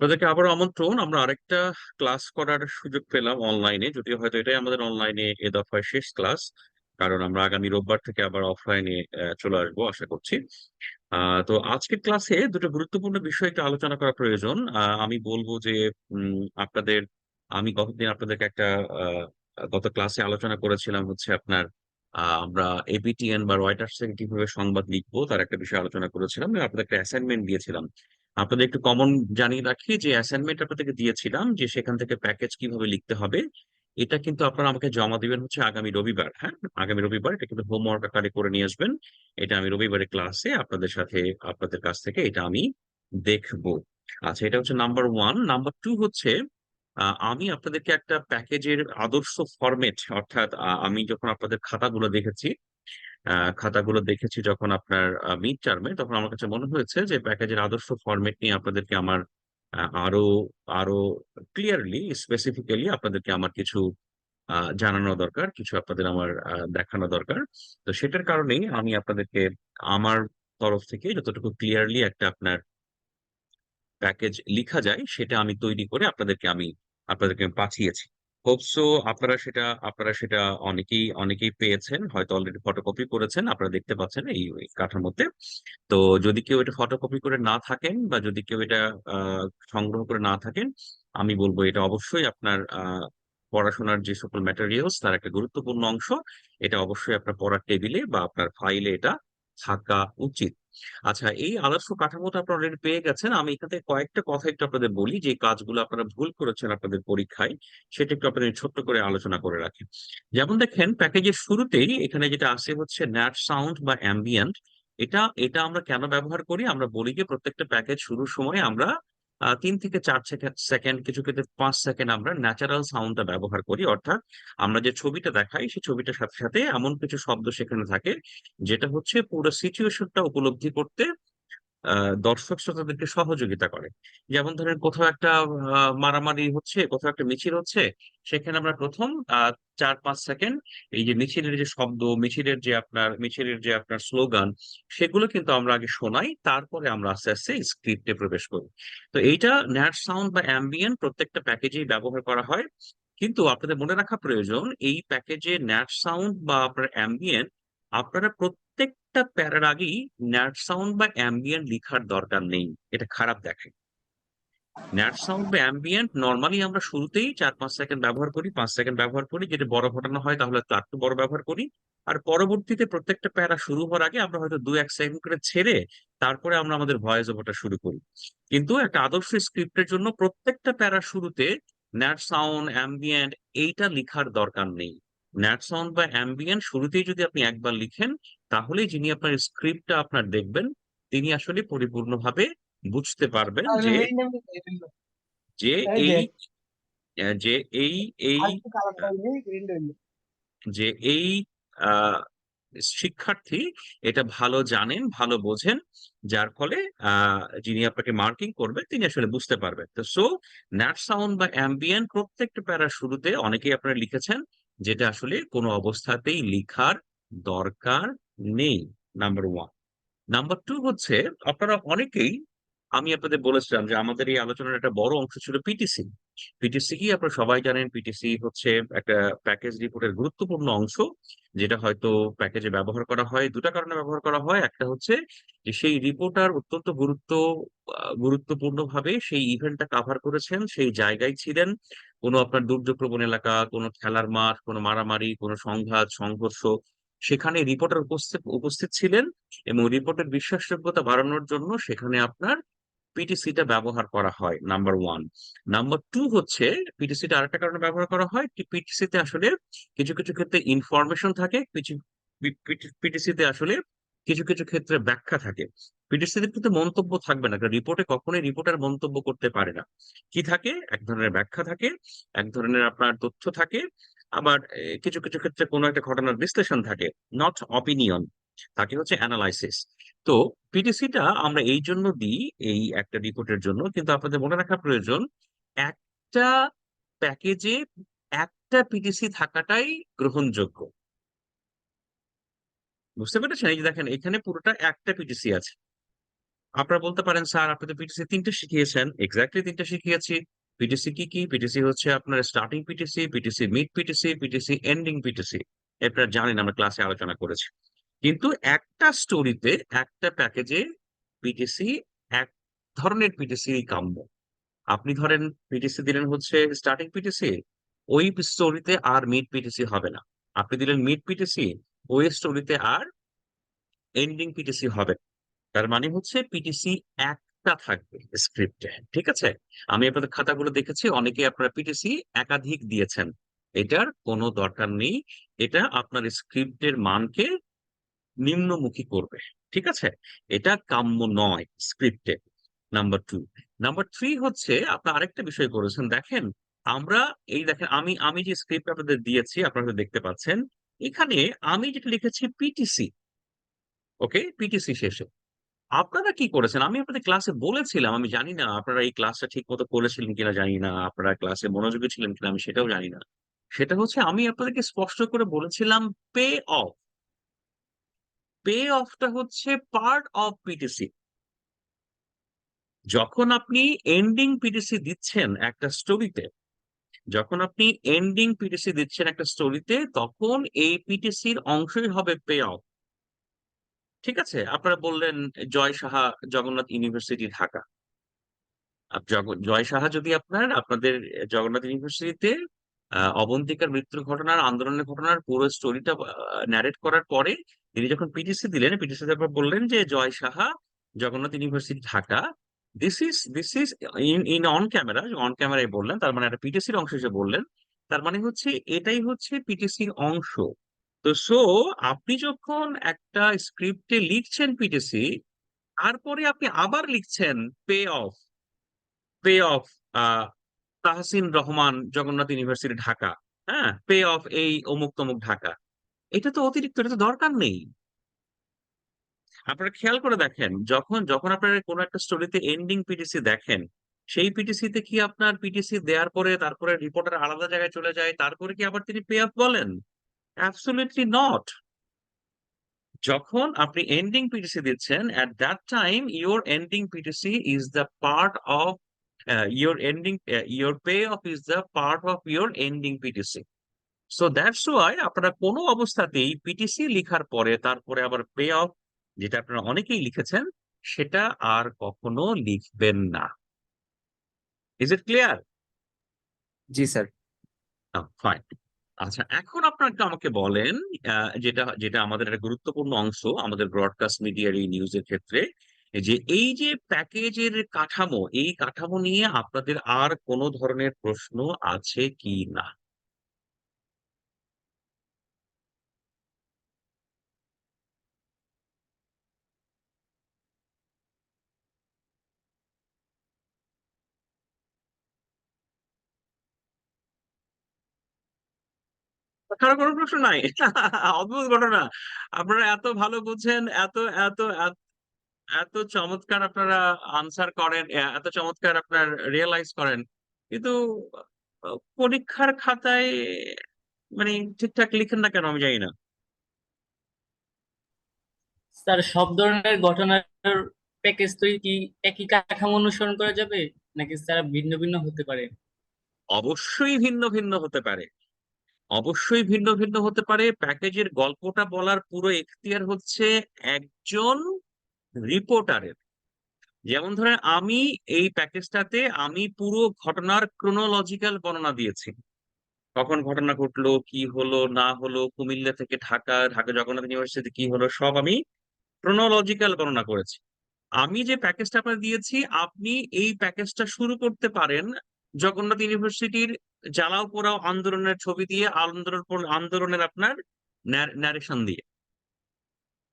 আপনাদেরকে আবার আমন্ত্রণ। আমরা আরেকটা ক্লাস করার সুযোগ পেলাম অনলাইনে। যদিও হয়তো এটাই আমাদের অনলাইনে এ দফায় শেষ ক্লাস, কারণ আমরা আগামী রোববার থেকে আবার অফলাইনে চলে আসব আশা করছি। তো আজকের ক্লাসে দুটো গুরুত্বপূর্ণ বিষয় একটু আলোচনা করা প্রয়োজন। আমি বলব যে আপনাদের, আমি গতদিন আপনাদেরকে একটা গত ক্লাসে আলোচনা করেছিলাম হচ্ছে আপনার আমরা এপিটিএন বা রয়টার্স থেকে কীভাবে সংবাদ লিখব, তার একটা বিষয় আলোচনা করেছিলাম। এবং আপনাদের একটা অ্যাসাইনমেন্ট দিয়েছিলাম। আপনাদের একটু কমন জানিয়ে রাখি যে অ্যাসাইনমেন্ট আপনাদেরকে দিয়েছিলাম যে সেখান থেকে প্যাকেজ কীভাবে লিখতে হবে, এটা কিন্তু আপনারা আমাকে জমা দিবেন হচ্ছে আগামী রবিবার হ্যাঁ? আগামী রবিবার এটা কিন্তু হোমওয়ার্ক আকারে করে নিয়ে আসবেন। এটা আমি রবিবারের ক্লাসে আপনাদের সাথে, আপনাদের কাছ থেকে এটা আমি দেখব। আচ্ছা এটা হচ্ছে নাম্বার ওয়ান নাম্বার টু হচ্ছে আমি আপনাদেরকে একটা প্যাকেজের আদর্শ ফরম্যাট অর্থাৎ আমি যখন আপনাদের খাতাগুলো দেখেছি খাতাগুলো দেখেছি যখন আপনার মিড টার্মে তখন আমার কাছে মনে হয়েছে যে প্যাকেজের আদর্শ ফরম্যাট নিয়ে আপনাদেরকে আমার আরও আরও ক্লিয়ারলি স্পেসিফিক্যালি আপনাদেরকে আমার কিছু জানানো দরকার, কিছু আপনাদের আমার দেখানো দরকার। তো সেটার কারণেই আমি আপনাদেরকে আমার তরফ থেকে যতটুকু ক্লিয়ারলি একটা আপনার প্যাকেজ লিখা যায়, সেটা আমি তৈরি করে আপনাদেরকে আমি আপনাদেরকে আমি হোপসো আপনারা সেটা আপনারা সেটা অনেকেই অনেকেই পেয়েছেন। হয়তো অলরেডি ফটোকপি করেছেন। আপনারা দেখতে পাচ্ছেন এই এই মধ্যে। তো যদি কেউ এটা ফটোকপি করে না থাকেন বা যদি কেউ এটা সংগ্রহ করে না থাকেন, আমি বলব এটা অবশ্যই আপনার পড়াশোনার যে সকল ম্যাটেরিয়ালস তার একটা গুরুত্বপূর্ণ অংশ। এটা অবশ্যই আপনার পড়ার টেবিলে বা আপনার ফাইলে এটা থাকা উচিত। আচ্ছা এই আদর্শ কাঠামোটা আপনারা অলরেডি পেয়ে গেছেন। আমি এখান থেকে কয়েকটা কথা একটু আপনাদের বলি, যে কাজগুলো আপনারা ভুল করেছেন আপনাদের পরীক্ষায়, সেটা একটু আপনাদের ছোট্ট করে আলোচনা করে রাখি। যেমন দেখেন, প্যাকেজের শুরুতেই এখানে যেটা আসে হচ্ছে ন্যাট সাউন্ড বা অ্যাম্বিয়েন্ট। এটা এটা আমরা কেন ব্যবহার করি? আমরা বলি যে প্রত্যেকটা প্যাকেজ শুরুর সময় আমরা তিন থেকে চার সেকেন্ড, কিছু ক্ষেত্রে পাঁচ সেকেন্ড আমরা ন্যাচারাল সাউন্ডটা ব্যবহার করি। অর্থাৎ আমরা যে ছবিটা দেখাই, সেই ছবিটার সাথে সাথে এমন কিছু শব্দ সেখানে থাকে, যেটা হচ্ছে পুরো সিচুয়েশনটা উপলব্ধি করতে দর্শক শ্রোতাদেরকে সহযোগিতা করে। যেমন ধরেন কোথাও একটা মারামারি হচ্ছে, কোথাও একটা মিছিল হচ্ছে, সেখানে আমরা প্রথম চার পাঁচ সেকেন্ড এই যে মিছিলের যে শব্দ, মিছিলের যে আপনার, মিছিলের যে আপনার স্লোগান, সেগুলো কিন্তু আমরা আগে শোনাই, তারপরে আমরা আস্তে আস্তে স্ক্রিপ্টে প্রবেশ করি। তো এইটা ন্যাট সাউন্ড বা অ্যাম্বিয়েন্ট প্রত্যেকটা প্যাকেজেই ব্যবহার করা হয়। কিন্তু আপনাদের মনে রাখা প্রয়োজন, এই প্যাকেজে ন্যাট সাউন্ড বা আপনার অ্যাম্বিয়েন্ট আপনারা প্রত্যেকটা প্যারার আগেই ন্যাট সাউন্ড বা অ্যাম্বিয়েন্ট লিখার দরকার নেই, এটা খারাপ দেখায় ন্যাট সাউন্ড বা অ্যাম্বিয়েন্ট নর্মালি আমরা শুরুতেই চার পাঁচ সেকেন্ড ব্যবহার করি, পাঁচ সেকেন্ড ব্যবহার করি, যদি বড় ঘটনা হয় তাহলে তার একটু বড় ব্যবহার করি। আর পরবর্তীতে প্রত্যেকটা প্যারা শুরু হওয়ার আগে আমরা হয়তো দু এক সেকেন্ড করে ছেড়ে তারপরে আমরা আমাদের ভয়েস ওভারটা শুরু করি। কিন্তু একটা আদর্শ স্ক্রিপ্টের জন্য প্রত্যেকটা প্যারা শুরুতে ন্যাট সাউন্ড, অ্যাম্বিয়েন্ট এইটা লিখার দরকার নেই। ন্যাট সাউন্ড বা অ্যাম্বিয়েন্ট শুরুতেই যদি আপনি একবার লিখেন তাহলেই যিনি আপনার স্ক্রিপ্টটা আপনার দেখবেন তিনি আসলে পরিপূর্ণভাবে বুঝতে পারবেন যে যে এই যে এই এই যে এই শিক্ষার্থী এটা ভালো জানেন ভালো বোঝেন যার ফলে আহ, যিনি আপনাকে মার্কিং করবেন তিনি আসলে বুঝতে পারবেন। তো সো ন্যাট সাউন্ড বা অ্যাম্বিয়েন্ট প্রত্যেকটা প্যারার শুরুতে অনেকেই আপনারা লিখেছেন যেটা আসলে কোনো অবস্থাতেই লিখার দরকার নেই নাম্বার ওয়ান নাম্বার টু হচ্ছে আপনারা অনেকেই আমি আপনাদের বলেছিলাম যে আমাদের এই আলোচনার একটা বড় অংশ ছিল পিটিসি পিটিসি কি আপনারা সবাই জানেন পিটিসি হচ্ছে একটা প্যাকেজ রিপোর্টের গুরুত্বপূর্ণ অংশ যেটা হয়তো প্যাকেজে ব্যবহার করা হয় দুটা কারণে ব্যবহার করা হয়। একটা হচ্ছে যে সেই রিপোর্টার অত্যন্ত গুরুত্ব আহ, গুরুত্বপূর্ণভাবে সেই ইভেন্টটা কাভার করেছেন সেই জায়গায় ছিলেন। কোনো আপনার দুর্যোগপ্রবণ এলাকা কোনো খেলার মাঠ কোনো মারামারি কোনো সংঘাত সংঘর্ষ সেখানে রিপোর্টার উপস্থিত উপস্থিত ছিলেন এবং রিপোর্টের বিশ্বাসযোগ্যতা বাড়ানোর জন্য সেখানে আপনার পিটিসিটা ব্যবহার করা হয় নাম্বার ওয়ান নাম্বার টু হচ্ছে পিটিসিটা আরেকটা কারণে ব্যবহার করা হয় পিটিসিতে আসলে কিছু কিছু ক্ষেত্রে ইনফরমেশন থাকে, কিছু পিটিসিতে আসলে কিছু কিছু ক্ষেত্রে ব্যাখ্যা থাকে। পিটিসিতে কিন্তু মন্তব্য থাকবে না, কারণ রিপোর্টে কখনোই রিপোর্টার মন্তব্য করতে পারে না। কি থাকে? এক ধরনের ব্যাখ্যা থাকে, এক ধরনের আপনার তথ্য থাকে আবার কিছু কিছু ক্ষেত্রে কোনো একটা ঘটনার বিশ্লেষণ থাকে নট অপিনিয়ন থাকে হচ্ছে অ্যানালাইসিস তো পিটিসিটা আমরা এই জন্য দিই, এই একটা রিপোর্টের জন্য, কিন্তু আপনাদের মনে রাখা প্রয়োজন, একটা প্যাকেজে একটা পিটিসি থাকাটাই গ্রহণযোগ্য। বুঝতে পেরেছেন? এই যে দেখেন, এখানে পুরোটা একটা পিটিসি আছে। আপনারা বলতে পারেন, স্যার, আপনি তো পিটিসি তিনটে শিখিয়েছেন। এক্স্যাক্টলি তিনটে শিখিয়েছি। পিটিসি কি কি পিটিসি হচ্ছে আপনার starting PTC PTC mid PTC PTC ending PTC আপনারা জানেন আমরা ক্লাসে আলোচনা করেছি কিন্তু একটা স্টোরিতে একটা প্যাকেজে পিটিসি এক ধরনের পিটিসি কাম্য আপনি ধরেন পিটিসি দিলেন হচ্ছে স্টার্টিং পিটিসি ওই স্টোরিতে আর মিড পিটিসি হবে না আপনি দিলেন মিড পিটিসি ওই স্টোরিতে আর এন্ডিং পিটিসি হবে। তার মানে হচ্ছে পিটিসি একটা থাকবে স্ক্রিপ্টে ঠিক আছে? আমি আপনাদের খাতাগুলো দেখেছি অনেকে আপনারা পিটিসি একাধিক দিয়েছেন। এটার কোনো দরকার নেই, এটা আপনার স্ক্রিপ্টের মানকে নিম্নমুখী করবে, ঠিক আছে? এটা কাম্য নয় স্ক্রিপ্টে নাম্বার টু নাম্বার থ্রি হচ্ছে, আপনার আরেকটা বিষয় করেছেন, দেখেন, আমরা এই দেখেন, আমি আমি যে স্ক্রিপ্ট আপনাদের দিয়েছি, আপনারা দেখতে পাচ্ছেন, এখানে আমি যেটা লিখেছি পিটিসি ওকে পিটিসি শেষে। আপনারা কি করেছেন? আমি আপনাদের ক্লাসে বলেছিলাম, আমি জানি না আপনারা এই ক্লাসটা ঠিক মতো করেছিলেন কিনা জানি না, আপনারা ক্লাসে মনোযোগী ছিলেন কিনা আমি সেটাও জানি না। সেটা হচ্ছে আমি আপনাদেরকে স্পষ্ট করে বলেছিলাম, পে অফ। পে অফটা হচ্ছে পার্ট অফ পিটিসি যখন আপনি এন্ডিং পিটিসি দিচ্ছেন একটা স্টোরিতে, যখন আপনি এন্ডিং পিটিসি দিচ্ছেন একটা স্টোরিতে, তখন এই পিটিসির অংশই হবে পে অফ। ঠিক আছে? আপনারা বললেন জয় সাহা জগন্নাথ ইউনিভার্সিটি, ঢাকা। জয় সাহা যদি আপনার, আপনাদের জগন্নাথ ইউনিভার্সিটিতে অবন্তিকার মৃত্যুর ঘটনার, আন্দোলনের ঘটনার পুরো স্টোরিটা ন্যারেট করার পরে তিনি যখন পিটিসি দিলেন পিটিসি তারপর বললেন যে, Joy Saha Jagannath university, Dhaka. This is this is in in on camera on ক্যামেরায় বললেন, তার মানে একটা পিটিসির অংশ হিসেবে বললেন। তার মানে হচ্ছে, এটাই হচ্ছে পিটিসির অংশ। তো সো আপনি যখন একটা স্ক্রিপ্টে লিখছেন পিটিসি তারপরে আপনি আবার লিখছেন pay off pay off Tahsin Rahman, Jagannath university, Dhaka. হ্যাঁ পে অফ এই অমুক তমুক ঢাকা। এটা তো অতিরিক্ত, এটা তো দরকার নেই। আপনারা খেয়াল করে দেখেন, যখন যখন আপনারা কোনো একটা স্টোরিতে এন্ডিং পিটিসি দেখেন, সেই পিটিসিতে কি আপনার পিটিসি দেওয়ার পরে তারপরে রিপোর্টার আলাদা জায়গায় চলে যায়, তারপরে কি আবার তিনি পে অফ বলেন? অ্যাবসলিউটলি নট যখন আপনি এন্ডিং পিটিসি দিচ্ছেন at that time your ending PTC is the part of uh, your ending uh, your payoff is the part of your ending PTC so that's why আপনারা কোনো অবস্থাতেই PTC লেখার পরে তারপরে আবার পে অফ যেটা আপনারা অনেকেই লিখেছেন সেটা আর কখনো লিখবেন না। ইজ ইট ক্লিয়ার জি স্যার। ফাইন আচ্ছা এখন আপনার একটু আমাকে বলেন আহ, যেটা যেটা আমাদের একটা গুরুত্বপূর্ণ অংশ আমাদের ব্রডকাস্ট মিডিয়ার এই নিউজের ক্ষেত্রে যে এই যে প্যাকেজের কাঠামো এই কাঠামো নিয়ে আপনাদের আর কোনো ধরনের প্রশ্ন আছে কি না? কারও কোনো প্রশ্ন নাই। অদ্ভুত ঘটনা। আপনারা এত ভালো বুঝছেন এত এত এত- চমৎকার আপনারা আনসার করেন এত চমৎকার আপনার রিয়েলাইজ করেন। কিন্তু পরীক্ষার খাতায় মানে ঠিকঠাক লিখেন না কেন আমি জানি না। স্যার সব ধরনের ঘটনার প্যাকেজ তৈরি কি একই কাঠামো অনুসরণ করা যাবে? নাকি স্যার ভিন্ন ভিন্ন হতে পারে? অবশ্যই ভিন্ন ভিন্ন হতে পারে। অবশ্যই ভিন্ন ভিন্ন হতে পারে। প্যাকেজের গল্পটা বলার পুরো এখতিয়ার হচ্ছে একজন রিপোর্টারের। যেমন ধরেন, আমি এই প্যাকেজটাতে, আমি পুরো ঘটনার ক্রোনোলজিক্যাল বর্ণনা দিয়েছি। কখন ঘটনা ঘটলো, কি হলো, না হলো, কুমিল্লা থেকে ঢাকা ঢাকা জগন্নাথ ইউনিভার্সিটি কি হলো, সব আমি ক্রোনোলজিক্যাল বর্ণনা করেছি। আমি যে প্যাকেজটা আপনার দিয়েছি, আপনি এই প্যাকেজটা শুরু করতে পারেন জগন্নাথ ইউনিভার্সিটির জ্বালাও, পোড়াও, আন্দোলনের ছবি দিয়ে, আন্দোলন, আন্দোলনের আপনার ন্যারেশন দিয়ে।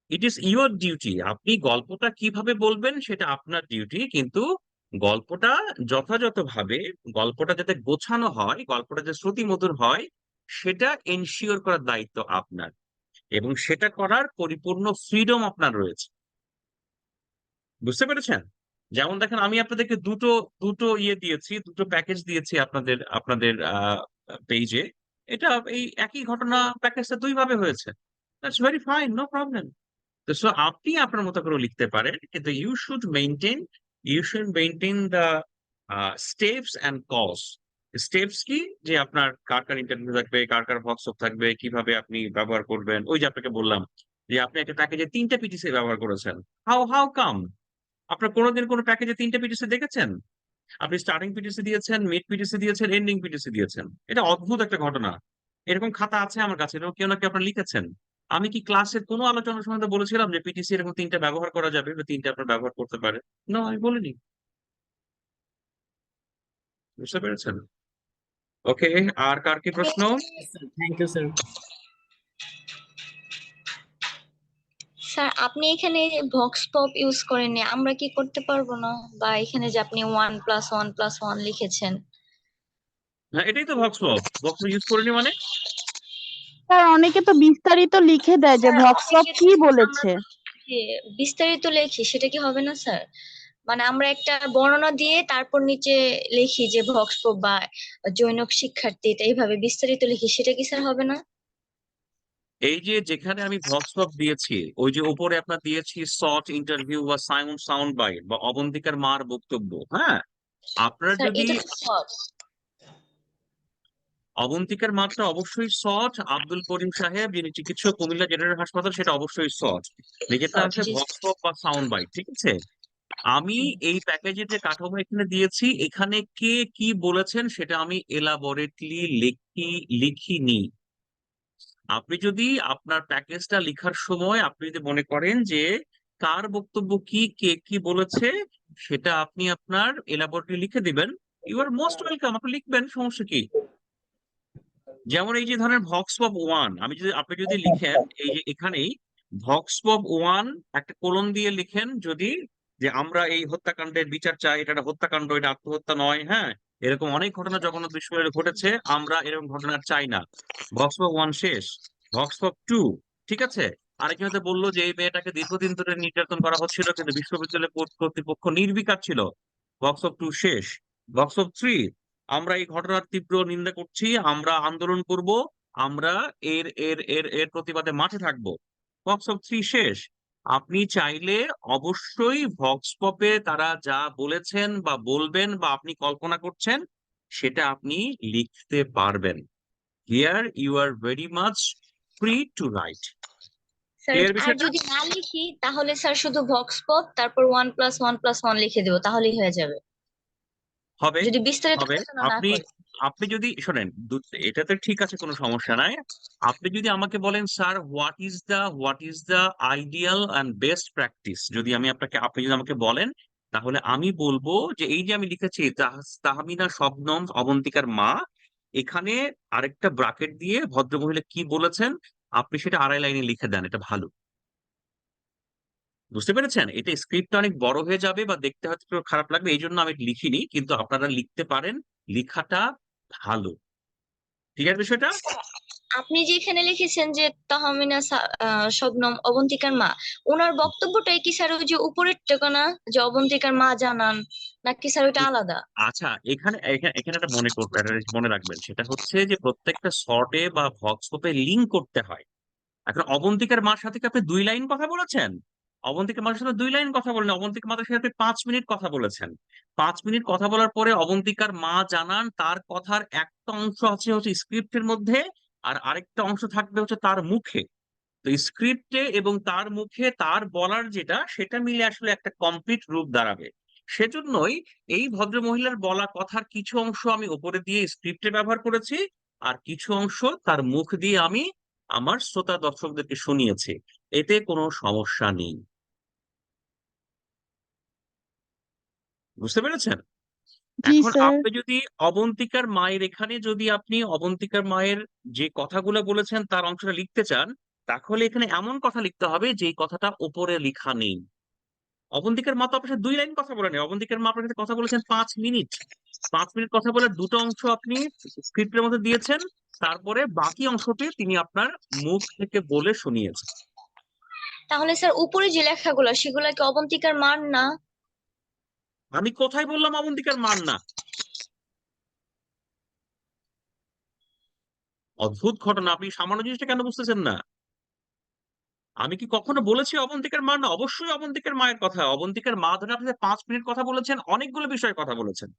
ইট ইজ ইউর ডিউটি আপনি গল্পটা কীভাবে বলবেন সেটা আপনার ডিউটি কিন্তু গল্পটা যথাযথভাবে, গল্পটা যাতে গোছানো হয়, গল্পটা যাতে শ্রুতিমধুর হয়, সেটা এনশিওর করার দায়িত্ব আপনার। এবং সেটা করার পরিপূর্ণ ফ্রিডম আপনার রয়েছে। বুঝতে পেরেছেন? যেমন দেখেন, আমি আপনাদেরকে দুটো দুটো ইয়ে দিয়েছি, দুটো প্যাকেজ দিয়েছি আপনাদের আপনাদের পেজে। এটা এই একই ঘটনা প্যাকেজটা দুই ভাবে হয়েছে that's very fine no problem so আপনি আপনার মতো করে লিখতে পারেন, কিন্তু you should maintain you should maintain the steps and cause steps কি? যে আপনার কার কার ইন্টারভিউ থাকবে, কার কার হোয়াটসঅ্যাপ থাকবে, কীভাবে আপনি ব্যবহার করবেন, ওই যে আপনাকে বললাম যে আপনি একটা প্যাকেজে তিনটা পিটিসি ব্যবহার করেছেন। হাউ হাউ কাম আপনার কোনোদিন কোনো প্যাকেজে তিনটা পিটিসি দেখেছেন? আপনি স্টার্টিং পিটিসি দিয়েছেন মিড পিটিসি দিয়েছেন এন্ডিং পিটিসি দিয়েছেন। এটা অদ্ভুত একটা ঘটনা। এরকম খাতা আছে আমার কাছে এরকম কেউ না কেউ আপনার লিখেছেন। আমি কি ক্লাসের কোনো আলোচনার সময় বলেছিলাম যে পিটিসি এরকম তিনটা ব্যবহার করা যাবে বা তিনটা আপনার ব্যবহার করতে পারে? না আমি বলিনি। বুঝতে পেরেছেন? ওকে আর কার কি প্রশ্ন? থ্যাংক ইউ স্যার স্যার আপনি এখানে ভক্স পপ ইউজ করেননি আমরা কি করতে পারব না? বা এখানে যে আপনি one plus one plus one লিখেছেন। হ্যাঁ এটাই তো ভক্স পপ ভক্স ইউজ করিনি মানে? স্যার অনেকে তো বিস্তারিত লিখে দেয় যে ভক্সপপ অনেকে কি বলেছে। যে বিস্তারিত লেখি সেটা কি হবে না স্যার? মানে আমরা একটা বর্ণনা দিয়ে তারপর নিচে লিখি যে ভক্স পপ বা জৈনক শিক্ষার্থী এটা এইভাবে বিস্তারিত লিখি সেটা কি স্যার হবে না? এই যে যেখানে আমি ভক্স দিয়েছি ওই যে উপরে আপনার দিয়েছি শর্ট ইন্টারভিউ বা সাউন্ড সাউন্ড বাইট বা অবন্তিকার মার বক্তব্য হ্যাঁ আপনার যদি। অবন্তিকার মাত্রা অবশ্যই শর্ট আব্দুল করিম সাহেব যিনি চিকিৎসক কুমিল্লা জেনারেল হাসপাতাল সেটা অবশ্যই শর্ট যেটা আছে। ভক্স বা সাউন্ড বাইট ঠিক আছে আমি এই প্যাকেজে যে কাঠামো এখানে দিয়েছি এখানে কে কি বলেছেন সেটা আমি এলাবোরেটলি লিখি লিখিনি আপনি যদি আপনার প্যাকেজটা লিখার সময় আপনি যদি মনে করেন যে কার বক্তব্য কি কে কি বলেছে সেটা আপনি আপনার এলাবোরেটলি লিখে দিবেন। ইউ আর মোস্ট ওয়েলকাম আপনি লিখবেন সমস্যা কি? যেমন এই যে ধরেন ভক্স পপ ওয়ান আমি যদি আপনি যদি লিখেন এই যে এখানেই ভক্স পপ ওয়ান একটা কোলন দিয়ে লিখেন যদি যে আমরা এই হত্যাকাণ্ডের বিচার চাই এটা হত্যাকাণ্ড এটা আত্মহত্যা নয় হ্যাঁ? এরকম অনেক ঘটনা জগন্নাথ বিশ্ববিদ্যালয়ে ঘটেছে, আমরা এরকম ঘটনা চাই না। ভক্স পপ ওয়ান শেষ ভক্স পপ টু, ঠিক আছে? আরেকজনতে বলল যে, এই মেয়েটাকে দীর্ঘদিন ধরে নির্যাতন করা হচ্ছিল, কিন্তু বিশ্ববিদ্যালয় কর্তৃ- কর্তৃপক্ষ নির্বিকার ছিল। অফ টু শেষ অফ থ্রি, আমরা এই ঘটনার তীব্র নিন্দা করছি, আমরা আন্দোলন করব, আমরা এর এর এর এর প্রতিবাদে মাঠে থাকব। অফ থ্রি শেষ আপনি চাইলে অবশ্যই ভক্স পপে তারা যা বলেছেন বা বলবেন বা আপনি কল্পনা করছেন সেটা আপনি লিখতে পারবেন। Here you are very much free to write আর যদি না লিখি তাহলে স্যার শুধু ভক্স পপ তারপর one plus one plus one লিখে দেবো তাহলেই হয়ে যাবে। হবে। যদি বিস্তারিত আপনি আপনি যদি, শোনেন এটাতে ঠিক আছে, কোনো সমস্যা নাই। আপনি যদি আমাকে বলেন, sir, what is the, what is the ideal and best practice? যদি আমি আপনাকে, আপনি যদি আমাকে বলেন, তাহলে আমি বলব যে, এই যে আমি লিখেছি, তাহ- তাহমিনা শবনম অবন্তিকার মা, এখানে আরেকটা ব্রাকেট দিয়ে ভদ্রমহিলা কি বলেছেন, আপনি সেটা আড়াই লাইনে লিখে দেন, এটা ভালো। বুঝতে পেরেছেন? এটা স্ক্রিপ্টটা অনেক বড় হয়ে যাবে বা দেখতে হয়তো খারাপ লাগবে এই জন্য আমি লিখিনি, কিন্তু আপনারা লিখতে পারেন, লেখাটা ভালো। ঠিক আছে বিষয়টা? আপনি যে এখানে লিখেছেন যে তাহমিনা শবনম অবন্তিকার মা ওনার বক্তব্যটাই কি স্যার ওই যে উপরের না যে অবন্তিকার মা জানান নাকি স্যার ওইটা আলাদা? আচ্ছা এখানে এখানে একটা মনে করবেন একটা মনে রাখবেন সেটা হচ্ছে যে প্রত্যেকটা শর্টে বা ভক্সপে লিঙ্ক করতে হয়। এখন অবন্তিকার মার সাথে কি আপনি দুই লাইন কথা বলেছেন? অবন্তিকার মার সাথে দুই লাইন কথা বলেন। অবন্তিকার মাতার সাথে পাঁচ মিনিট কথা বলেছেন। পাঁচ মিনিট কথা বলার পরে অবন্তিকার মা জানান, তার কথার একটা অংশ আছে হচ্ছে স্ক্রিপ্টের মধ্যে, আর আরেকটা অংশ থাকবে হচ্ছে তার মুখে। তো স্ক্রিপ্টে এবং তার মুখে তার বলার যেটা, সেটা মিলে আসলে একটা কমপ্লিট রূপ দাঁড়াবে। সেজন্যই এই ভদ্র মহিলার বলা কথার কিছু অংশ আমি উপরে দিয়ে স্ক্রিপ্টে ব্যবহার করেছি, আর কিছু অংশ তার মুখ দিয়ে আমি আমার শ্রোতা দর্শকদেরকে শুনিয়েছি। এতে কোনো সমস্যা নেই। বুঝতে পেরেছেন? এখন আপনি যদি অবন্তিকার মায়ের এখানে যদি আপনি অবন্তিকার মায়ের যে কথাগুলো বলেছেন তার অংশটা লিখতে চান তাহলে এখানে এমন কথা লিখতে হবে যে কথাটা ওপরে লেখা নেই। অবন্তিকার মা তো আপনার সাথে দুই লাইন কথা বলেন অবন্তিকার মা আপনার সাথে কথা বলেছেন পাঁচ মিনিট। পাঁচ মিনিট কথা বলে দুটো অংশ আপনি স্ক্রিপ্টের মধ্যে দিয়েছেন তারপরে বাকি অংশটি তিনি আপনার মুখ থেকে বলে শুনিয়েছেন। তাহলে স্যার উপরে যে লেখাগুলো সেগুলো কি অবন্তিকার মান না? আমি কোথায় বললাম অবন্তিকার মান না? অদ্ভুত ঘটনা, আপনি সামান্য জিনিসটা কেন বুঝতেছেন না? আমি কি কখনো বলেছি অবন্তিকার মা না? অবশ্যই অবন্তিকার মায়ের কথা। অবন্তিকার মা ধরে আপনি পাঁচ মিনিট কথা বলেছেন, অনেকগুলো বিষয়ে কথা বলেছেন।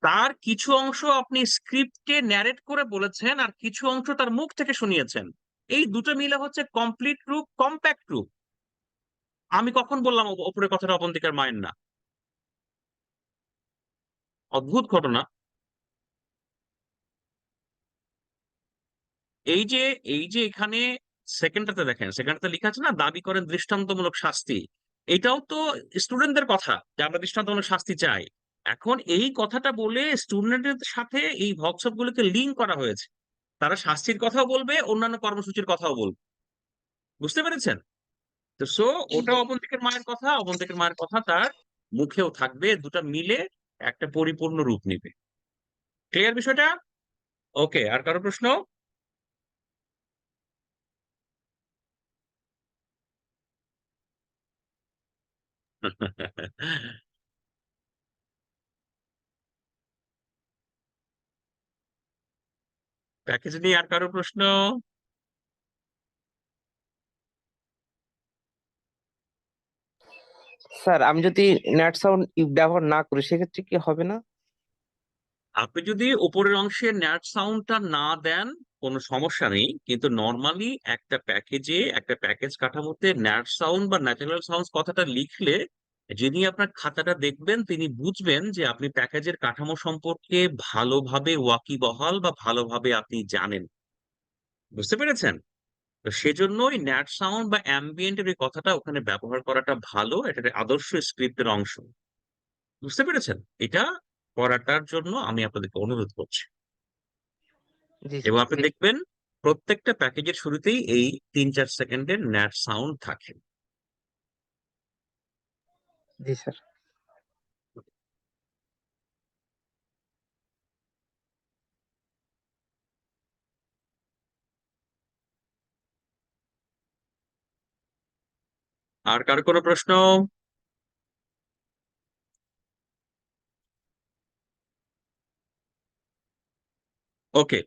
তার কিছু অংশ আপনি স্ক্রিপ্টে ন্যারেট করে বলেছেন আর কিছু অংশ তার মুখ থেকে শুনিয়েছেন। এই দুটো মিলে হচ্ছে কমপ্লিট রূপ কম্প্যাক্ট রূপ। আমি কখন বললাম ওপ- ওপরের কথাটা অবন্তিকার মায়ের না? অদ্ভুত ঘটনা। এই যে এই যে এখানে সেকেন্ডটাতে দেখেন সেকেন্ডটাতে লেখা আছে না দাবি করেন দৃষ্টান্তমূলক শাস্তি। এটাও তো স্টুডেন্টদের কথা যে আমরা দৃষ্টান্তমূলক শাস্তি চাই। এখন এই কথাটা বলে স্টুডেন্টদের সাথে এই হোয়াটসঅ্যাপ গুলোকে লিঙ্ক করা হয়েছে। তারা শাস্তির কথাও বলবে অন্যান্য কর্মসূচির কথাও বলবে। বুঝতে পেরেছেন? তো সো ওটা অবন্তিকের মায়ের কথা অবন্তিকের মায়ের কথা তার মুখেও থাকবে দুটো মিলে একটা পরিপূর্ণ রূপ নিবে। ক্লিয়ার বিষয়টা? ওকে আর কারও প্রশ্ন? প্যাকেজ নিয়ে আর কারও প্রশ্ন? স্যার, আমি যদি নেট সাউন্ড ব্যবহার না করি, সেক্ষেত্রে কি হবে না? আপনি যদি উপরের অংশে ন্যাট সাউন্ডটা না দেন, কোনো সমস্যা নেই। কিন্তু নর্মালি একটা প্যাকেজে একটা প্যাকেজ কাঠামোতে ন্যাট সাউন্ড বা ন্যাচারাল সাউন্ড কথাটা লিখলে, যিনি আপনার খাতাটা দেখবেন, তিনি বুঝবেন যে আপনি প্যাকেজের কাঠামো সম্পর্কে ভালোভাবে ওয়াকিবহাল বা ভালোভাবে আপনি জানেন। বুঝতে পেরেছেন? তো সেজন্যই ন্যাট সাউন্ড বা অ্যাম্বিয়েন্টের এই কথাটা ওখানে ব্যবহার করাটা ভালো। এটা আদর্শ স্ক্রিপ্টের অংশ। বুঝতে পেরেছেন? এটা করাটার জন্য আমি আপনাদেরকে অনুরোধ করছি। এবং আপনি দেখবেন প্রত্যেকটা প্যাকেজের শুরুতেই এই তিন চার সেকেন্ডের ন্যাট সাউন্ড থাকে। জি স্যার। আর কার কোনো প্রশ্ন? ওকে,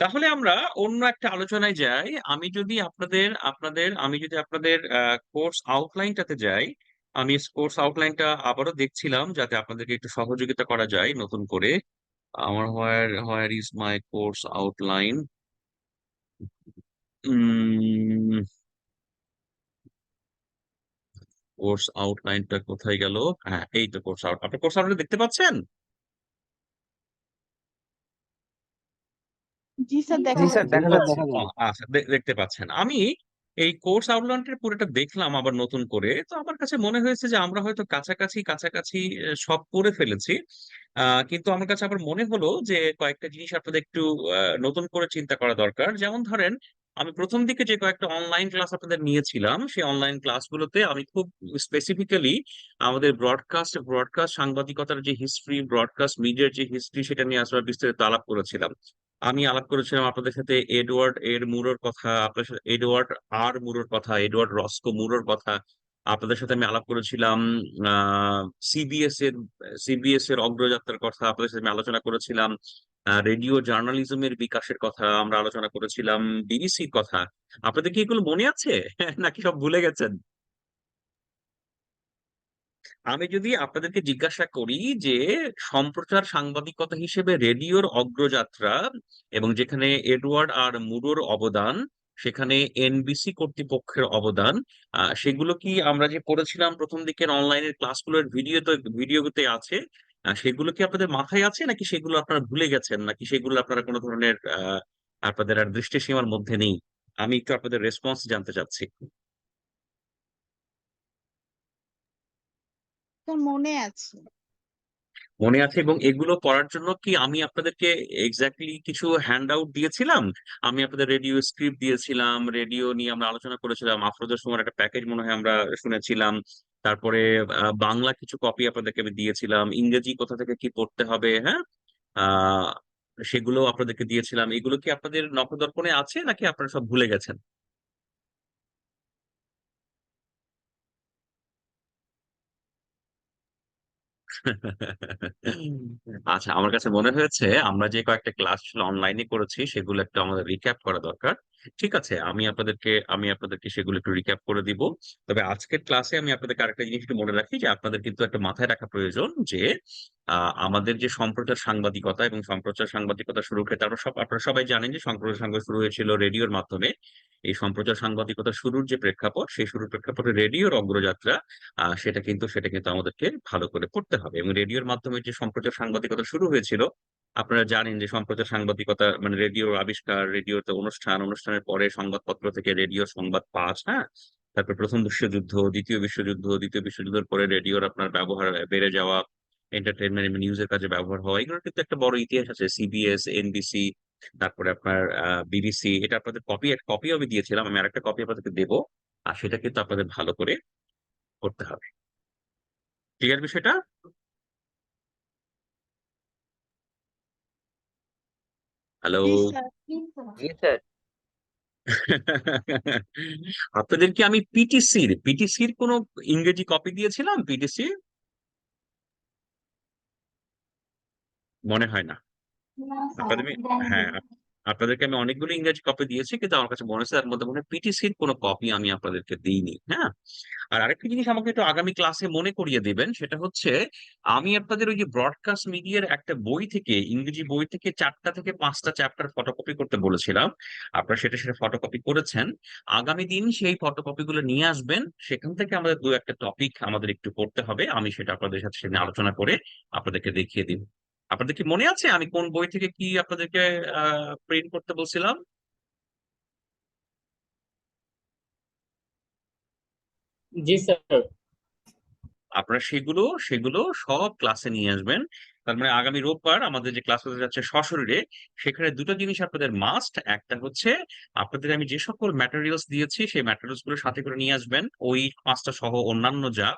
তাহলে আমরা অন্য একটা আলোচনায় যাই। আমি যদি আপনাদের আপনাদের, আমি যদি আপনাদের কোর্স আউটলাইনটাতে যাই, আমি কোর্স আউটলাইনটা আবারও দেখছিলাম যাতে আপনাদেরকে একটু সহযোগিতা করা যায় নতুন করে। আমার where where is my course outline course আউটলাইনটা কোথায় গেল? হ্যাঁ এই তো কোর্স আউট আপনি কোর্স আউটলাইন দেখতে পাচ্ছেন? জি স্যার দেখা জি স্যার যাচ্ছে। দেখা যাচ্ছে ও, আচ্ছা দেখতে পাচ্ছেন। আমি এই কোর্স আউটলাইনটা পুরোটা দেখলাম আবার নতুন করে তো আমার কাছে মনে হয়েছে যে আমরা হয়তো কাছাকাছি কাছাকাছি সব করে ফেলেছি। আহ কিন্তু আমার কাছে আবার মনে হলো যে কয়েকটা জিনিস আপনাদের একটু আহ, নতুন করে চিন্তা করা দরকার। যেমন ধরেন আমি প্রথম দিকে যে কয়েকটা অনলাইন ক্লাস আপনাদের নিয়েছিলাম, সেই অনলাইন ক্লাসগুলোতে আমি খুব স্পেসিফিক্যালি আমাদের ব্রডকাস্ট ব্রডকাস্ট সাংবাদিকতার যে হিস্ট্রি ব্রডকাস্ট মিডিয়ার যে হিস্ট্রি সেটা নিয়ে আসলে বিস্তারিত আলাপ করেছিলাম। আমি আলাপ করেছিলাম আপনাদের সাথে এডওয়ার্ড এর মুরোর কথা, আপনাদের সাথে এডওয়ার্ড আর মুরোর কথা এডওয়ার্ড রস্কো মুরোর কথা, আপনাদের সাথে আমি আলাপ করেছিলাম সিবিএস এর সিবিএস এর অগ্রযাত্রার কথা আপনাদের সাথে আমি আলোচনা করেছিলাম রেডিও জার্নালিজমের বিকাশের কথা আমরা আলোচনা করেছিলাম বিবিসির কথা। আপনাদের কি এগুলো মনে আছে? নাকি সব ভুলে গেছেন? আমি যদি আপনাদেরকে জিজ্ঞাসা করি যে, সম্প্রচার সাংবাদিকতা হিসেবে রেডিওর অগ্রযাত্রা এবং যেখানে এডওয়ার্ড আর মুরোর অবদান, সেখানে এনবিসি কর্তৃপক্ষের অবদান সেগুলো কি আমরা যে করেছিলাম প্রথম দিকের অনলাইনের ক্লাসগুলোর ভিডিও তো ভিডিওতে আছে? সেগুলো কি আপনাদের মাথায় আছে? নাকি সেগুলো আপনারা ভুলে গেছেন? নাকি সেগুলো আপনারা কোনো ধরনের আহ আপনাদের আর দৃষ্টিসীমার মধ্যে নেই? আমি একটু আপনাদের রেসপন্স জানতে চাচ্ছি। মনে আছে? মনে আছে এবং এগুলো করার জন্য কি আমি আপনাদেরকে এক্স্যাক্টলি কিছু হ্যান্ড আউট দিয়েছিলাম? আমি আপনাদের রেডিও স্ক্রিপ্ট দিয়েছিলাম রেডিও নিয়ে আমরা আলোচনা করেছিলাম আফরোজা সময় একটা প্যাকেজ মনে হয় আমরা শুনেছিলাম। তারপরে বাংলা কিছু কপি আপনাদেরকে আমি দিয়েছিলাম ইংরেজি কোথা থেকে কি পড়তে হবে হ্যাঁ? সেগুলো আপনাদেরকে দিয়েছিলাম। এগুলো কি আপনাদের নখদর্পণে আছে নাকি আপনারা সব ভুলে গেছেন? আচ্ছা আমার কাছে মনে হয়েছে আমরা যে কয়েকটা ক্লাস অনলাইনে করেছি সেগুলো একটু আমাদের রিক্যাপ করা দরকার। ঠিক আছে, আমি আপনাদেরকে আমি আপনাদেরকে সেগুলো একটু রিক্যাপ করে দিব। তবে আজকের ক্লাসে আমি আপনাদেরকে আরেকটা জিনিস একটু মনে রাখি যে, আপনাদের কিন্তু একটা মাথায় রাখা প্রয়োজন যে আমাদের যে সম্প্রচার সাংবাদিকতা এবং সম্প্রচার সাংবাদিকতা শুরু ক্ষেত্রে আমরা সব, আপনারা সবাই জানেন যে সম্প্রচার সাংবাদিক শুরু হয়েছিল রেডিওর মাধ্যমে। এই সম্প্রচার সাংবাদিকতা শুরুর যে প্রেক্ষাপট, সেই শুরুর প্রেক্ষাপটে রেডিওর অগ্রযাত্রা সেটা কিন্তু সেটা কিন্তু আমাদেরকে ভালো করে পড়তে হবে। এবং রেডিওর মাধ্যমে যে সম্প্রচার সাংবাদিকতা শুরু হয়েছিল আপনারা জানেন যে সম্প্রচার সাংবাদিকতা মানে রেডিওর আবিষ্কার, রেডিওতে অনুষ্ঠান, অনুষ্ঠানের পরে সংবাদপত্র থেকে রেডিও সংবাদ পাস হ্যাঁ? তারপর প্রথম বিশ্বযুদ্ধ, দ্বিতীয় বিশ্বযুদ্ধ, দ্বিতীয় বিশ্বযুদ্ধের পরে রেডিওর আপনার ব্যবহার বেড়ে যাওয়া এন্টারটেনমেন্ট নিউজের কাজে ব্যবহার হওয়া, এগুলোর কিন্তু একটা বড় ইতিহাস আছে। সিবিএস এনবিসি তারপরে আপনার বিবিসি এটা আপনাদের কপি কপি আমি দিয়েছিলাম, আমি আরেকটা কপি আপনাদেরকে দেবো, আর সেটা কিন্তু আপনাদের ভালো করে করতে হবে। ক্লিয়ার বিষয়টা? হ্যালো জি স্যার আপনাদের কি আমি পিটিসির পিটিসির কোনো ইংরেজি কপি দিয়েছিলাম? পিটিসি মনে হয় না। একাডেমি হ্যাঁ আপনাদেরকে আমি অনেকগুলো ইংরেজি কপি দিয়েছি, কিন্তু আমার কাছে মনে হচ্ছে তার মধ্যে মনে হয় পিটিসির কোনো কপি আমি আপনাদেরকে দিইনি হ্যাঁ? আর আরেকটা জিনিস আমাকে একটু আগামী ক্লাসে মনে করিয়ে দিবেন, সেটা হচ্ছে আমি আপনাদের ওই যে ব্রডকাস্ট মিডিয়ার একটা বই থেকে, ইংরেজি বই থেকে চারটা থেকে পাঁচটা চ্যাপ্টার ফটোকপি করতে বলেছিলাম। আপনারা সেটা সেটা ফটোকপি করেছেন। আগামী দিন সেই ফটোকপি গুলো নিয়ে আসবেন। সেখান থেকে আমাদের দু একটা টপিক আমাদের একটু করতে হবে। আমি সেটা আপনাদের সাথে সেদিন আলোচনা করে আপনাদেরকে দেখিয়ে দিব। আপনাদের কি মনে আছে? আমি কোন বই থেকে কি আপনাদেরকে প্রিন্ট করতে বলছিলাম? জি স্যার। আপনারা সেগুলো সেগুলো সব ক্লাসে নিয়ে আসবেন। তার মানে আগামী রোববার আমাদের যে ক্লাস হতে যাচ্ছে সশরীরে সেখানে দুটো জিনিস আপনাদের মাস্ট একটা হচ্ছে আপনাদের আমি যে সকল ম্যাটেরিয়ালস দিয়েছি সেই ম্যাটেরিয়ালসগুলো সাথে করে নিয়ে আসবেন। ওই পাঁচটা সহ অন্যান্য যা।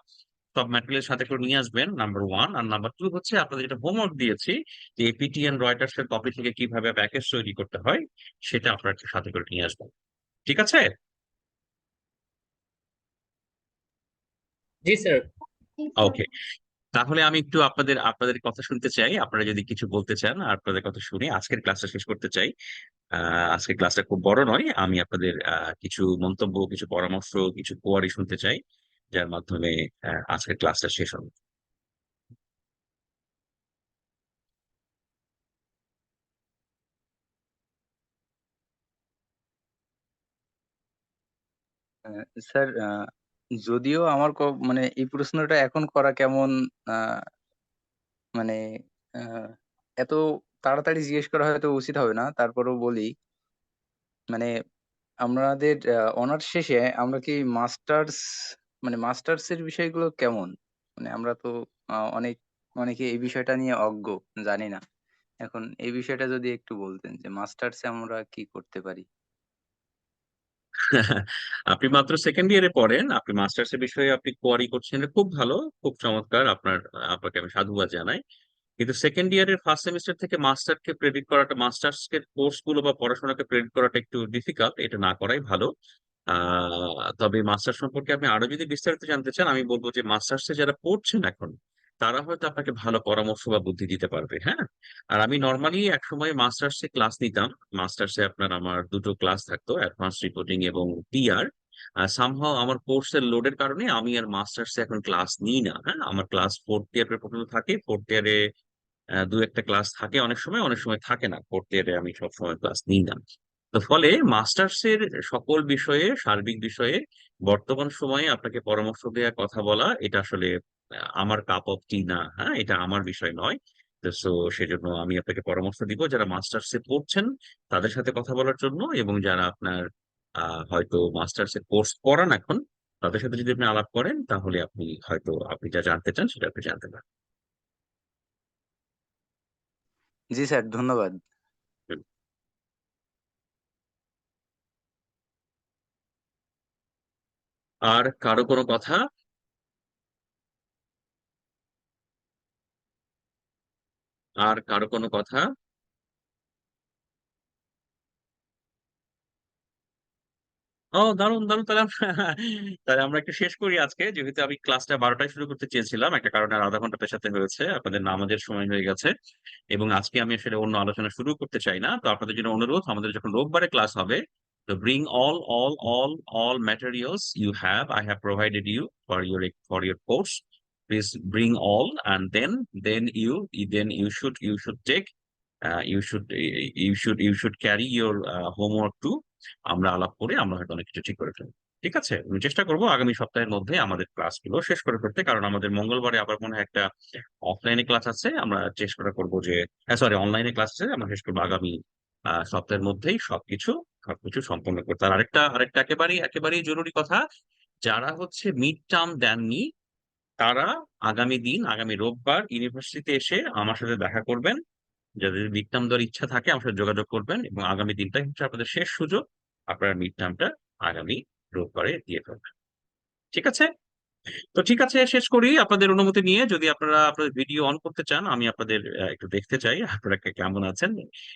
সব ম্যাটেরিয়াল সাথে করে নিয়ে আসবেন নাম্বার ওয়ান আর নাম্বার টু হচ্ছে আপনাদের যেটা হোমওয়ার্ক দিয়েছি যে এপিটি রয়টার্স এর কপি থেকে কীভাবে প্যাকেজ তৈরি করতে হয় সেটা আপনারা একটু সাথে করে নিয়ে আসবেন ঠিক আছে? জি স্যার ওকে তাহলে আমি একটু আপনাদের আপনাদের কথা শুনতে চাই। আপনারা যদি কিছু বলতে চান আপনাদের কথা শুনে। আজকের ক্লাসটা শেষ করতে চাই। আজকের ক্লাসটা খুব বড় নয়। আমি আপনাদের কিছু মন্তব্য কিছু পরামর্শ কিছু কোয়ারি শুনতে চাই। যার মাধ্যমে আজকের ক্লাসটা শেষ হবে। স্যার যদিও আমার মানে এই প্রশ্নটা এখন করা কেমন মানে এত তাড়াতাড়ি জিজ্ঞেস করা হয়তো উচিত হবে না, তারপরেও বলি। মানে আমাদের অনার্স শেষে আমরা কি মাস্টার্স মানে মাস্টার্স এর বিষয়গুলো কেমন? মানে আমরা তো অনেক, অনেকে এই বিষয়টা নিয়ে অজ্ঞ, জানি না। এখন এই বিষয়টা যদি একটু বলতেন যে মাস্টার্সে আমরা কি করতে পারি? আপনি মাত্র সেকেন্ড ইয়ারে পড়েন, আপনি মাস্টার্স এর বিষয়ে আপনি কোয়ারি করছেন খুব ভালো, খুব চমৎকার, আপনার, আপনাকে আমি সাধুবাদ জানাই। কিন্তু সেকেন্ড ইয়ারের ফার্স্ট সেমিস্টার থেকে মাস্টারকে প্রেডিক্ট করাটা মাস্টার্স এর কোর্সগুলো বা পড়াশোনাকে প্রেডিক্ট করাটা একটু ডিফিকাল্ট এটা না করাই ভালো। আহ তবে মাস্টার সম্পর্কে আপনি আরও যদি বিস্তারিত জানতে চান, আমি বলব যে মাস্টার্সে যারা পড়ছেন এখন, তারা হয়তো আপনাকে ভালো পরামর্শ বা বুদ্ধি দিতে পারবে হ্যাঁ? আর আমি নর্মালি একসময় মাস্টার্সে ক্লাস নিতাম। মাস্টার্সে আপনার আমার দুটো ক্লাস থাকতো অ্যাডভান্স রিপোর্টিং এবং টিআর সামহাও আমার কোর্সের লোডের কারণে আমি আর মাস্টার্সে এখন ক্লাস নিই না হ্যাঁ? আমার ক্লাস ফোর্থ ইয়ার পর্যন্ত থাকে। ফোর্থ ইয়ারে দু একটা ক্লাস থাকে অনেক সময় অনেক সময় থাকে না। ফোর্থ ইয়ারে আমি সব সময় ক্লাস নিই না। ফলে মাস্টার্স এর সকল বিষয়ে, সার্বিক বিষয়ে বর্তমান সময়ে আপনাকে পরামর্শ দেওয়া কথা বলা, এটা আসলে আমার কাপ অফ টি না হ্যাঁ? এটা আমার বিষয় নয়। সো সেজন্য আমি আপনাকে পরামর্শ দিব, যারা মাস্টার্স পড়ছেন, তাদের সাথে কথা বলার জন্য এবং যারা আপনার হয়তো মাস্টার্স এর কোর্স করান এখন, তাদের সাথে যদি আপনি আলাপ করেন, তাহলে আপনি হয়তো, আপনি যা জানতে চান, সেটা আপনি জানতে পারেন জি, স্যার, ধন্যবাদ। আর কারও কোনো কথা? আর কারও কোনো কথা? ও দারুণ দারুণ, তাহলে তাহলে আমরা একটু শেষ করি আজকে। যেহেতু আমি ক্লাসটা বারোটায় শুরু করতে চেয়েছিলাম, একটা কারণে আধা ঘণ্টা পেছাতে হয়েছে, আপনাদের নামাজের সময় হয়ে গেছে। এবং আজকে আমি আসলে অন্য আলোচনা শুরু করতে চাই না। তো আপনাদের জন্য অনুরোধ, আমাদের যখন রোববারে ক্লাস হবে তো bring all all all all materials you have I have provided you for your for your course please bring all and then then you then you should you should take you should you should you should carry your homework to আমরা আলাপ করে আমরা হয়তো অনেক কিছু ঠিক করে ফেলব। ঠিক আছে? আমি চেষ্টা করব আগামী সপ্তাহের মধ্যে আমাদের ক্লাসগুলো শেষ করে ফেলতে, কারণ আমাদের মঙ্গলবারে আবার মনে হয় একটা অফলাইনে ক্লাস আছে, আমরা চেষ্টা করব যে সরি অনলাইনে ক্লাস আছে, আমরা শেষ করব আগামী সপ্তাহের মধ্যেই সবকিছু সবকিছু সম্পন্ন করতে আর আরেকটা আরেকটা একেবারেই একেবারেই জরুরি কথা, যারা হচ্ছে মিড টার্ম দেননি তারা আগামী দিন, আগামী রোববার ইউনিভার্সিটিতে এসে আমার সাথে দেখা করবেন। যাদের মিড টার্ম দেওয়ার ইচ্ছা থাকে আমার সাথে যোগাযোগ করবেন এবং আগামী দিনটাই হচ্ছে আপনাদের শেষ সুযোগ, আপনারা মিড টার্মটা আগামী রোববারে দিয়ে ফেলবেন। ঠিক আছে? তো ঠিক আছে, শেষ করি আপনাদের অনুমতি নিয়ে। যদি আপনারা আপনাদের ভিডিও অন করতে চান, আমি আপনাদের একটু দেখতে চাই আপনারা কেমন আছেন।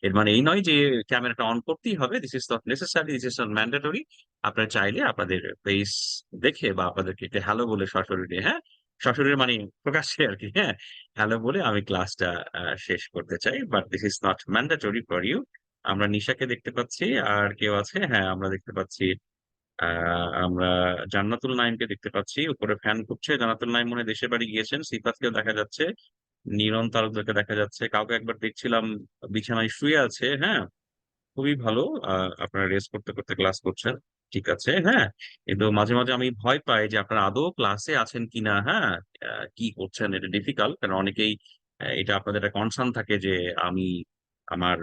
এর মানে এই নয় যে ক্যামেরাটা অন করতেই হবে। This is not necessary this is not mandatory আপনারা চাইলে আপনাদের ফেস দেখে বা আপনাদেরকে একটু হ্যালো বলে সশরীরে হ্যাঁ? সশরীরে মানে প্রকাশ্যে আর কি হ্যাঁ? হ্যালো বলে আমি ক্লাসটা শেষ করতে চাই। But this is not mandatory for you আমরা নিশাকে দেখতে পাচ্ছি। আর কেউ আছে? হ্যাঁ আমরা দেখতে পাচ্ছি আমরা জান্নাতুল নাইমকে দেখতে পাচ্ছি। উপরে ফ্যান ঘুরছে জান্নাতুল নাইম মনে দেশের বাড়ি গিয়েছেন। সিফাতকেও দেখা যাচ্ছে। নিরন তালুকদারকে দেখা যাচ্ছে। কাউকে একবার দেখছিলাম, বিছানায় শুয়ে আছে। হ্যাঁ খুবই ভালো। আপনারা রেস্ট করতে করতে ক্লাস করছেন। ঠিক আছে হ্যাঁ। কিন্তু মাঝে মাঝে আমি ভয় পাই যে আপনারা আদৌ ক্লাসে আছেন কিনা। হ্যাঁ কি করছেন? এটা ডিফিকাল্ট কারণ অনেকেই এটা আপনাদের একটা কনসার্ন থাকে যে আমি আমার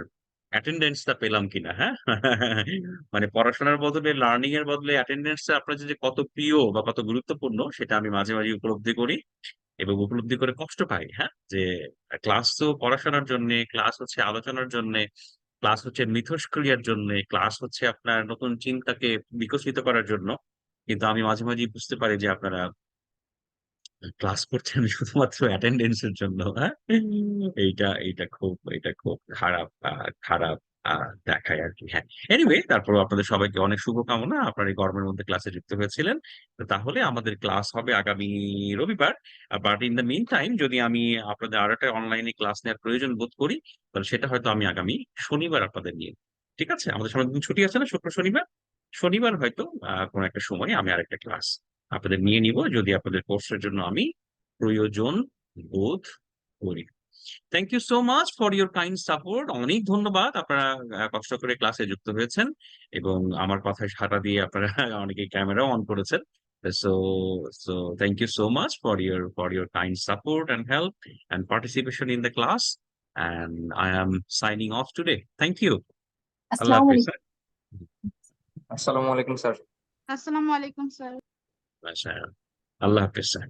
অ্যাটেন্ডেন্সটা পেলাম কিনা হ্যাঁ? মানে পড়াশোনার বদলে লার্নিং এর বদলে অ্যাটেন্ডেন্সটা আপনার যে কত প্রিয় বা কত গুরুত্বপূর্ণ, সেটা আমি মাঝে মাঝে উপলব্ধি করি এবং উপলব্ধি করে কষ্ট পাই হ্যাঁ? যে ক্লাস তো পড়াশোনার জন্য ক্লাস হচ্ছে আলোচনার জন্য ক্লাস হচ্ছে মিথস্ক্রিয়ার জন্য ক্লাস হচ্ছে আপনার নতুন চিন্তাকে বিকশিত করার জন্য। কিন্তু আমি মাঝে মাঝে বুঝতে পারি যে আপনারা ক্লাস করছেন শুধুমাত্র অ্যাটেন্ডেন্সের জন্য হ্যাঁ? এইটা এইটা খুব এটা খুব খারাপ খারাপ দেখায় আর কি হ্যাঁ। এনিওয়ে তারপর আপনাদের সবাইকে অনেক শুভকামনা। আপনার এই গরমের মধ্যে ক্লাসে যুক্ত হয়েছিলেন। তাহলে আমাদের ক্লাস হবে আগামী রবিবার। But in the mean time যদি আমি আপনাদের আর একটা অনলাইনে ক্লাস নেওয়ার প্রয়োজন বোধ করি, তাহলে সেটা হয়তো আমি আগামী শনিবার আপনাদের নিয়ে ঠিক আছে? আমাদের সামনে দিন ছুটি আছে না? শুক্র, শনিবার? শনিবার হয়তো কোনো একটা সময় আমি আরেকটা ক্লাস আপনাদের নিয়ে নিব যদি আপনাদের কোর্সের জন্য আমি প্রয়োজন বোধ করি। Thank you so much for your kind support অনেক ধন্যবাদ আপনারা কষ্ট করে ক্লাসে যুক্ত হয়েছেন এবং আমার কথায় সাড়া দিয়ে আপনারা অনেকে ক্যামেরা অন করেছেন। So so thank you so much for your for your kind support and help and participation in the class and i am signing off today. Thank you. আলাইকুম। স্যার। আসসালামু আলাইকুম স্যার। sir. Hafiz sir.